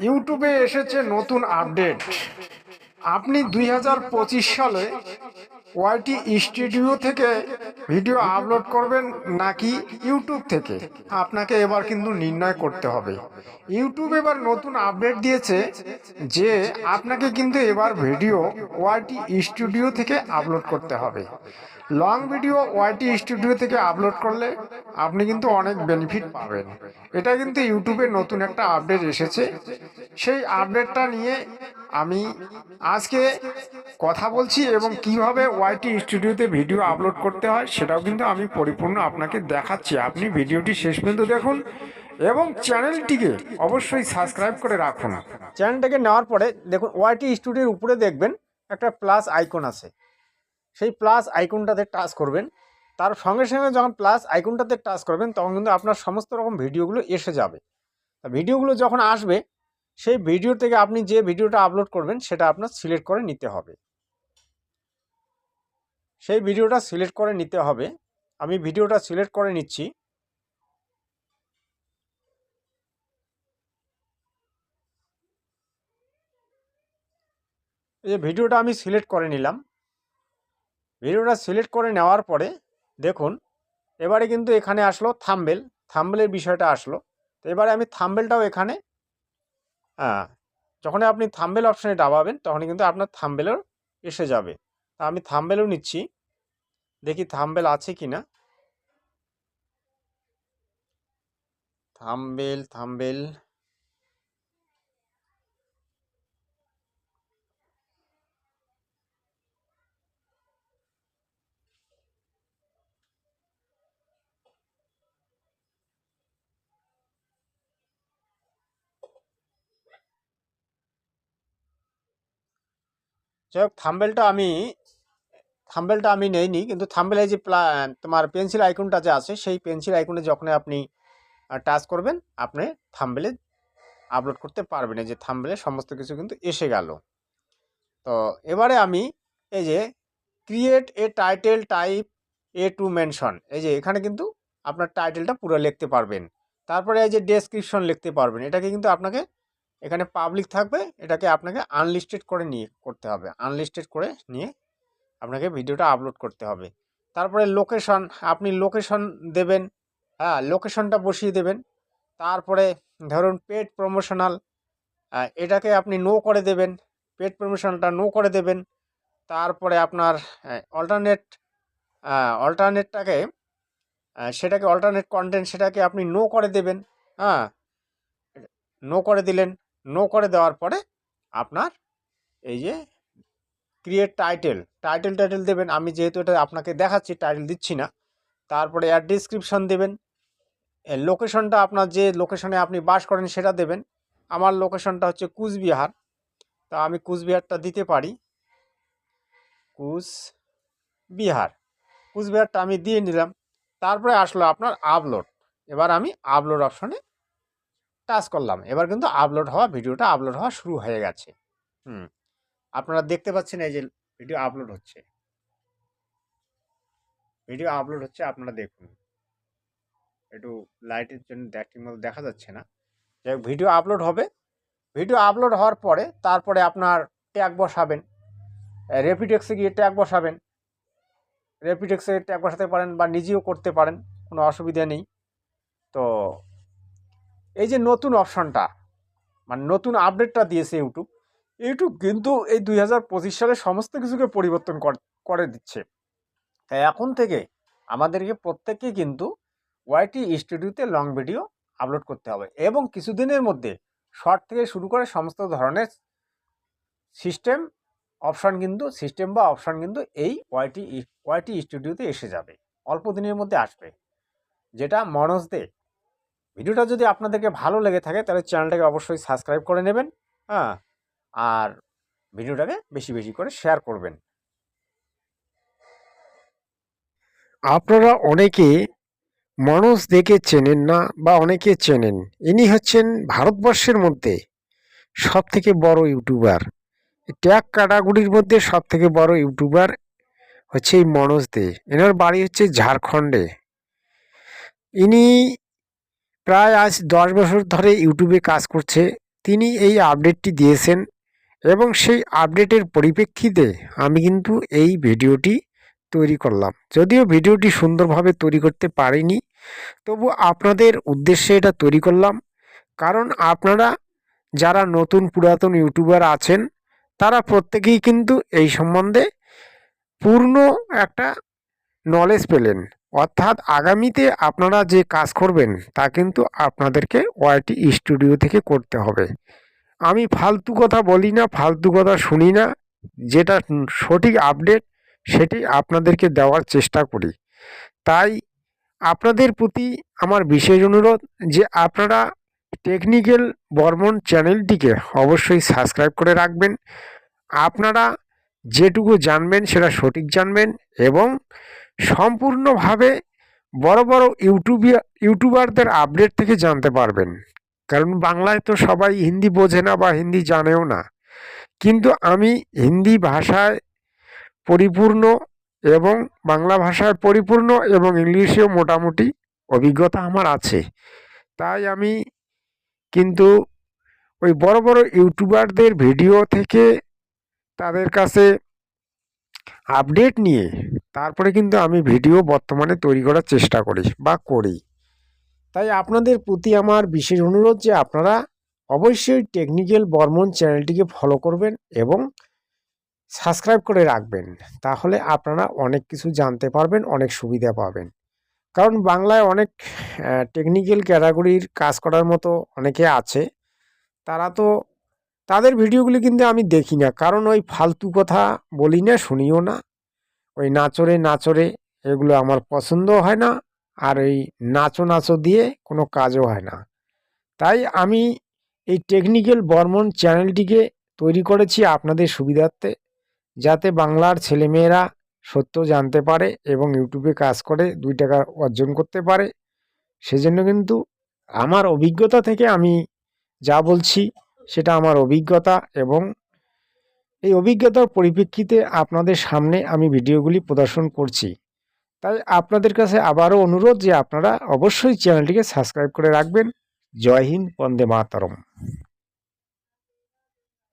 ইউটিউবে এসেছে নতুন আপডেট আপনি দুই হাজার পঁচিশ সালে ওয়াইটি স্টুডিও থেকে ভিডিও আপলোড করবেন নাকি ইউটিউব থেকে? আপনাকে এবার কিন্তু নির্ণয় করতে হবে। ইউটিউব এবার নতুন আপডেট দিয়েছে যে আপনাকে কিন্তু এবার ভিডিও ওয়াইটি স্টুডিও থেকে আপলোড করতে হবে। লং ভিডিও ওয়াইটি স্টুডিও থেকে আপলোড করলে আপনি কিন্তু অনেক বেনিফিট পাবেন। এটা কিন্তু ইউটিউবে নতুন একটা আপডেট এসেছে। সেই আপডেটটা নিয়ে আমি আজকে কথা বলছি এবং কীভাবে ওয়াইটি স্টুডিওতে ভিডিও আপলোড করতে হয় সেটাও কিন্তু আমি পরিপূর্ণ আপনাকে দেখাচ্ছি। আপনি ভিডিওটি শেষ পর্যন্ত দেখুন এবং চ্যানেলটিকে অবশ্যই সাবস্ক্রাইব করে রাখুন। চ্যানেলটাকে নেওয়ার পরে দেখুন ওয়াইটি স্টুডিওর উপরে দেখবেন একটা প্লাস আইকন আছে। সেই প্লাস আইকনটাতে টাচ করবেন। তার সঙ্গে সঙ্গে যখন প্লাস আইকনটাতে টাচ করবেন তখন কিন্তু আপনার সমস্ত রকম ভিডিওগুলো এসে যাবে। ভিডিওগুলো যখন আসবে সেই ভিডিও থেকে আপনি যে ভিডিওটা আপলোড করবেন, সেটা আপনার সিলেক্ট করে নিতে হবে। সেই ভিডিওটা সিলেক্ট করে নিতে হবে। আমি ভিডিওটা সিলেক্ট করে নিচ্ছি। এই ভিডিওটা আমি সিলেক্ট করে নিলাম। ভিডিওটা সিলেক্ট করে নেওয়ার পরে দেখুন, এবারে কিন্তু এখানে আসলো থাম্বেল। থাম্বেলের বিষয়টা আসলো। তো এবারে আমি থাম্বেলটাও এখানে হ্যাঁ যখন আপনি থাম্বেল অপশানে দাবাবেন, তখনই কিন্তু আপনার থাম্বেলও এসে যাবে। তা আমি থাম্বেলও নিচ্ছি। দেখি থাম্বেল আছে কি না থাম্বেল থাম্বেল যাই হোক, থাম্বেলটা আমি থাম্বেলটা আমি নেইনি, কিন্তু থাম্বেলে যে তোমার পেন্সিল আইকনটা যে আছে, সেই পেন্সিল আইকনে যখন আপনি টাচ করবেন, আপনি থাম্বেলে আপলোড করতে পারবেন। এই যে থাম্বেলে সমস্ত কিছু কিন্তু এসে গেল। তো এবারে আমি এই যে create a title type a to mention এই যে এখানে কিন্তু আপনার টাইটেলটা পুরো লিখতে পারবেন। তারপরে এই যে ডেসক্রিপশন লিখতে পারবেন। এটাকে কিন্তু আপনাকে এখানে পাবলিক থাকবে, এটাকে আপনাকে আনলিস্টেড করে নিয়ে করতে হবে। আনলিস্টেড করে নিয়ে আপনাকে ভিডিওটা আপলোড করতে হবে। তারপরে লোকেশন আপনি লোকেশন দেবেন হ্যাঁ লোকেশনটা বসিয়ে দেবেন। তারপরে ধরুন পেড প্রমোশনাল এটাকে আপনি নো করে দেবেন। পেড প্রমোশনালটা নো করে দেবেন। তারপরে আপনার অল্টারনেট অল্টারনেটটাকে সেটাকে অল্টারনেট কন্টেন্ট সেটাকে আপনি নো করে দেবেন। হ্যাঁ নো করে দিলেন। নো করে দেওয়ার পরে আপনার এই যে ক্রিয়েট টাইটেল টাইটেল টাইটেল দেবেন। আমি যেহেতু এটা আপনাকে দেখাচ্ছি টাইটেল দিচ্ছি না। তারপরে অ্যাড ডিসক্রিপশন দেবেন। লোকেশনটা আপনার যে লোকেশনে আপনি বাস করেন সেটা দেবেন। আমার লোকেশনটা হচ্ছে কুচবিহার। তা আমি কুচবিহারটা দিতে পারি। কুচবিহার। কুচবিহারটা আমি দিয়ে নিলাম। তারপরে আসলো আপনার আপলোড এবার আমি আপলোড অপশনে টাচ করলাম। এবার কিন্তু আপলোড হওয়া, ভিডিওটা আপলোড হওয়া শুরু হয়ে গেছে। হুম, আপনারা দেখতে পাচ্ছেন এই যে ভিডিও আপলোড হচ্ছে। ভিডিও আপলোড হচ্ছে, আপনারা দেখুন। একটু লাইটের জন্য ঠিক মতো দেখা যাচ্ছে না। যাই ভিডিও আপলোড হবে। ভিডিও আপলোড হওয়ার পরে তারপরে আপনার ট্যাগ বসাবেন। রেপিটেক্সে গিয়ে ট্যাগ বসাবেন। রেপিটেক্সে ট্যাগ বসাতে পারেন বা নিজেও করতে পারেন, কোনো অসুবিধা নেই। তো এই যে নতুন অপশানটা মানে নতুন আপডেটটা দিয়েছে ইউটিউব ইউটিউব কিন্তু এই দুই হাজার পঁচিশ সালে সমস্ত কিছুকে পরিবর্তন করে দিচ্ছে। তাই এখন থেকে আমাদেরকে প্রত্যেককে কিন্তু ওয়াইটি স্টুডিওতে লং ভিডিও আপলোড করতে হবে এবং কিছুদিনের মধ্যে শর্ট থেকে শুরু করে সমস্ত ধরনের সিস্টেম অপশান কিন্তু, সিস্টেম বা অপশান কিন্তু এই ওয়াইটি ওয়াইটি স্টুডিওতে এসে যাবে, অল্প দিনের মধ্যে আসবে। যেটা মনোজ দে ভিডিওটা যদি আপনাদেরকে ভালো লেগে থাকে, তাহলে চ্যানেলটাকে অবশ্যই সাবস্ক্রাইব করে নেবেন হ্যাঁ? আর ভিডিওটাকে বেশি বেশি করে শেয়ার করবেন। আপনারা অনেকে মানুষ দেখে চেনেন না বা অনেকে চেনেন। ইনি হচ্ছেন ভারতবর্ষের মধ্যে সব থেকে বড় ইউটিউবার। ট্যাগ ক্যাটাগরির মধ্যে সব থেকে বড় ইউটিউবার হচ্ছে এই মনোজ দে। এনার বাড়ি হচ্ছে ঝাড়খণ্ডে। ইনি প্রায় আজ দশ বছর ধরে ইউটিউবে কাজ করছে। তিনি এই আপডেটটি দিয়েছেন এবং সেই আপডেটের পরিপ্রেক্ষিতে আমি কিন্তু এই ভিডিওটি তৈরি করলাম। যদিও ভিডিওটি সুন্দরভাবে তৈরি করতে পারিনি, তবু আপনাদের উদ্দেশ্যে এটা তৈরি করলাম। কারণ আপনারা যারা নতুন পুরাতন ইউটিউবার আছেন, তারা প্রত্যেকেই কিন্তু এই সম্বন্ধে পূর্ণ একটা নলেজ পেলেন। অর্থাৎ আগামীতে আপনারা যে কাজ করবেন, তা কিন্তু আপনাদেরকে ওয়াইটি স্টুডিও থেকে করতে হবে। আমি ফালতু কথা বলি না, ফালতু কথা শুনি না। যেটা সঠিক আপডেট, সেটি আপনাদেরকে দেওয়ার চেষ্টা করি। তাই আপনাদের প্রতি আমার বিশেষ অনুরোধ যে আপনারা টেকনিক্যাল বর্মন চ্যানেলটিকে অবশ্যই সাবস্ক্রাইব করে রাখবেন। আপনারা যেটুকু জানবেন, সেটা সঠিক জানবেন এবং সম্পূর্ণভাবে বড় বড় ইউটিউবিয়া, ইউটিউবারদের আপডেট থেকে জানতে পারবেন। কারণ বাংলায় তো সবাই হিন্দি বোঝে না বা হিন্দি জানেও না। কিন্তু আমি হিন্দি ভাষায় পরিপূর্ণ এবং বাংলা ভাষায় পরিপূর্ণ এবং ইংলিশেও মোটামুটি অভিজ্ঞতা আমার আছে। তাই আমি কিন্তু ওই বড় বড় ইউটিউবারদের ভিডিও থেকে তাদের কাছে আপডেট নিয়ে তারপরে কিন্তু আমি ভিডিও বর্তমানে তৈরি করার চেষ্টা করি বা করি। তাই আপনাদের প্রতি আমার বিশেষ অনুরোধ যে আপনারা অবশ্যই টেকনিক্যাল বর্মন চ্যানেলটিকে ফলো করবেন এবং সাবস্ক্রাইব করে রাখবেন। তাহলে আপনারা অনেক কিছু জানতে পারবেন, অনেক সুবিধা পাবেন। কারণ বাংলায় অনেক টেকনিক্যাল ক্যাটাগরির কাজ করার মতো অনেকে আছে। তারা তো, তাদের ভিডিওগুলি কিন্তু আমি দেখি না। কারণ ওই ফালতু কথা বলি না, শুনিও না। ওই নাচরে নাচরে এগুলো আমার পছন্দও হয় না আর ওই নাচো নাচো দিয়ে কোনো কাজও হয় না। তাই আমি এই টেকনিক্যাল বর্মন চ্যানেলটিকে তৈরি করেছি আপনাদের সুবিধার্থে যাতে বাংলার ছেলেমেয়েরা সত্য জানতে পারে এবং ইউটিউবে কাজ করে দুই টাকা অর্জন করতে পারে। সেজন্য কিন্তু আমার অভিজ্ঞতা থেকে আমি যা বলছি সেটা আমার অভিজ্ঞতা এবং এই অভিজ্ঞতার পরিপ্রেক্ষিতে আপনাদের সামনে আমি ভিডিওগুলি প্রদর্শন করছি। তাই আপনাদের কাছে আবারও অনুরোধ যে আপনারা অবশ্যই চ্যানেলটিকে সাবস্ক্রাইব করে রাখবেন। জয় হিন্দ, বন্দে মাতরম।